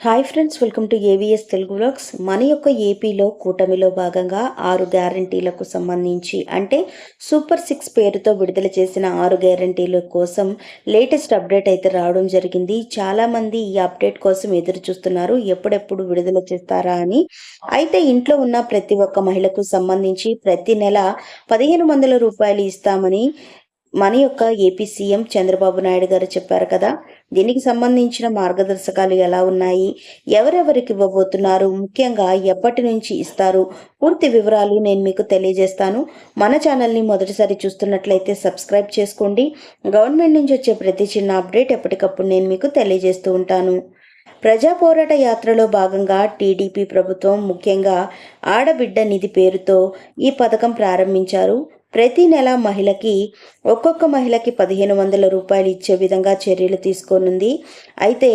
Hi friends welcome to AVS Telugu blogs మన యొక్క ఏపీలో కూటమిలో భాగంగా ఆరు గ్యారంటీలకు సంబంధించి అంటే సూపర్ సిక్స్ పేరుతో విడుదల చేసిన ఆరు గ్యారంటీల కోసం లేటెస్ట్ అప్డేట్ అయితే రావడం జరిగింది. చాలామంది ఈ అప్డేట్ కోసం ఎదురు చూస్తున్నారు ఎప్పుడెప్పుడు విడుదల చేస్తారా అని. అయితే ఇంట్లో ఉన్న ప్రతి ఒక్క మహిళకు సంబంధించి ప్రతి నెల పదిహేను వందల రూపాయలు ఇస్తామని మన యొక్క ఏపీ సీఎం చంద్రబాబు నాయుడు గారు చెప్పారు కదా. దీనికి సంబంధించిన మార్గదర్శకాలు ఎలా ఉన్నాయి? ఎవరెవరికి ఇవ్వబోతున్నారు? ముఖ్యంగా ఎప్పటి నుంచి ఇస్తారు? పూర్తి వివరాలు నేను మీకు తెలియజేస్తాను. మన ఛానల్ని మొదటిసారి చూస్తున్నట్లయితే సబ్స్క్రైబ్ చేసుకోండి. గవర్నమెంట్ నుంచి వచ్చే ప్రతి చిన్న అప్డేట్ ఎప్పటికప్పుడు నేను మీకు తెలియజేస్తూ ఉంటాను. ప్రజా పోరాట యాత్రలో భాగంగా టీడీపీ ప్రభుత్వం ముఖ్యంగా ఆడబిడ్డ నిధి పేరుతో ఈ పథకం ప్రారంభించారు. ప్రతి నెల మహిళకి ఒక్కొక్క మహిళకి పదిహేను వందల రూపాయలు ఇచ్చే విధంగా చర్యలు తీసుకోనుంది. అయితే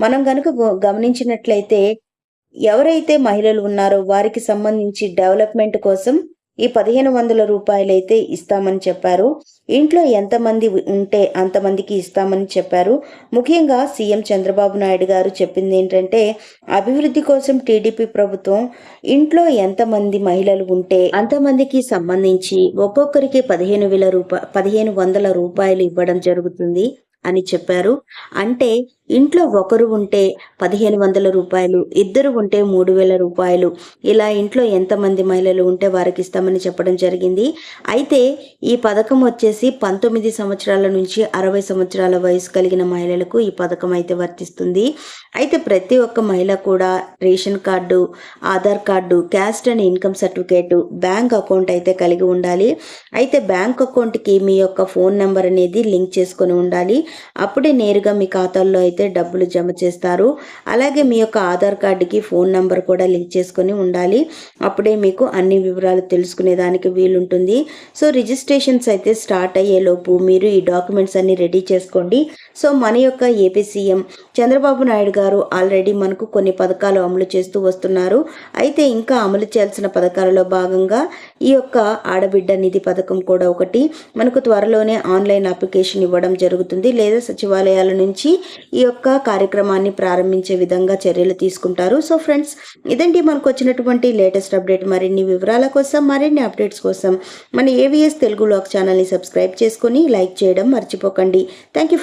మనం కనుక గమనించినట్లయితే ఎవరైతే మహిళలు ఉన్నారో వారికి సంబంధించి డెవలప్మెంట్ కోసం ఈ పదిహేను వందల రూపాయలైతే ఇస్తామని చెప్పారు. ఇంట్లో ఎంతమంది ఉంటే అంతమందికి ఇస్తామని చెప్పారు. ముఖ్యంగా సీఎం చంద్రబాబు నాయుడు గారు చెప్పింది ఏంటంటే అభివృద్ధి కోసం టీడీపీ ప్రభుత్వం ఇంట్లో ఎంతమంది మహిళలు ఉంటే అంతమందికి సంబంధించి ఒక్కొక్కరికి పదిహేను వేల రూపాయ పదిహేను వందల రూపాయలు ఇవ్వడం జరుగుతుంది అని చెప్పారు. అంటే ఇంట్లో ఒకరు ఉంటే పదిహేను వందల రూపాయలు ఇద్దరు ఉంటే మూడు వేల రూపాయలు. ఇలా ఇంట్లో ఎంతమంది మహిళలు ఉంటే వారికి ఇస్తామని చెప్పడం జరిగింది. అయితే ఈ పథకం వచ్చేసి పంతొమ్మిది సంవత్సరాల నుంచి అరవై సంవత్సరాల వయసు కలిగిన మహిళలకు ఈ పథకం అయితే వర్తిస్తుంది. అయితే ప్రతి ఒక్క మహిళ కూడా ration card Aadhaar card caste and income certificate bank account అయితే కలిగి ఉండాలి. అయితే బ్యాంక్ అకౌంట్కి మీ యొక్క ఫోన్ నెంబర్ అనేది లింక్ చేసుకొని ఉండాలి. అప్పుడే నేరుగా మీ ఖాతాల్లో అయితే డబ్బులు జమ చేస్తారు అలాగే మీ యొక్క ఆధార్ కార్డుకి ఫోన్ నంబర్ కూడా లింక్ చేసుకొని ఉండాలి. అప్పుడే మీకు అన్ని వివరాలు తెలుసుకునేదానికి వీలుంటుంది. సో రిజిస్ట్రేషన్స్ అయితే స్టార్ట్ అయ్యేలోపు మీరు ఈ డాక్యుమెంట్స్ అన్ని రెడీ చేసుకోండి. సో మన యొక్క ఏపీ సీఎం చంద్రబాబు నాయుడు గారు ఆల్రెడీ మనకు కొన్ని పథకాలు అమలు చేస్తూ వస్తున్నారు. అయితే ఇంకా అమలు చేయాల్సిన పథకాలలో భాగంగా ఈ యొక్క ఆడబిడ్డ నిధి పథకం కూడా ఒకటి. మనకు త్వరలోనే ఆన్లైన్ అప్లికేషన్ ఇవ్వడం జరుగుతుంది. లేదా సచివాలయాల నుంచి ఈ యొక్క కార్యక్రమాన్ని ప్రారంభించే విధంగా చర్యలు తీసుకుంటారు. సో ఫ్రెండ్స్ ఇదండి మనకు వచ్చినటువంటి లేటెస్ట్ అప్డేట్. మరిన్ని వివరాల కోసం మరిన్ని అప్డేట్స్ కోసం మన ఏవిఎస్ తెలుగు లాక్ ఛానల్ని సబ్స్క్రైబ్ చేసుకొని లైక్ చేయడం మర్చిపోకండి. Thank you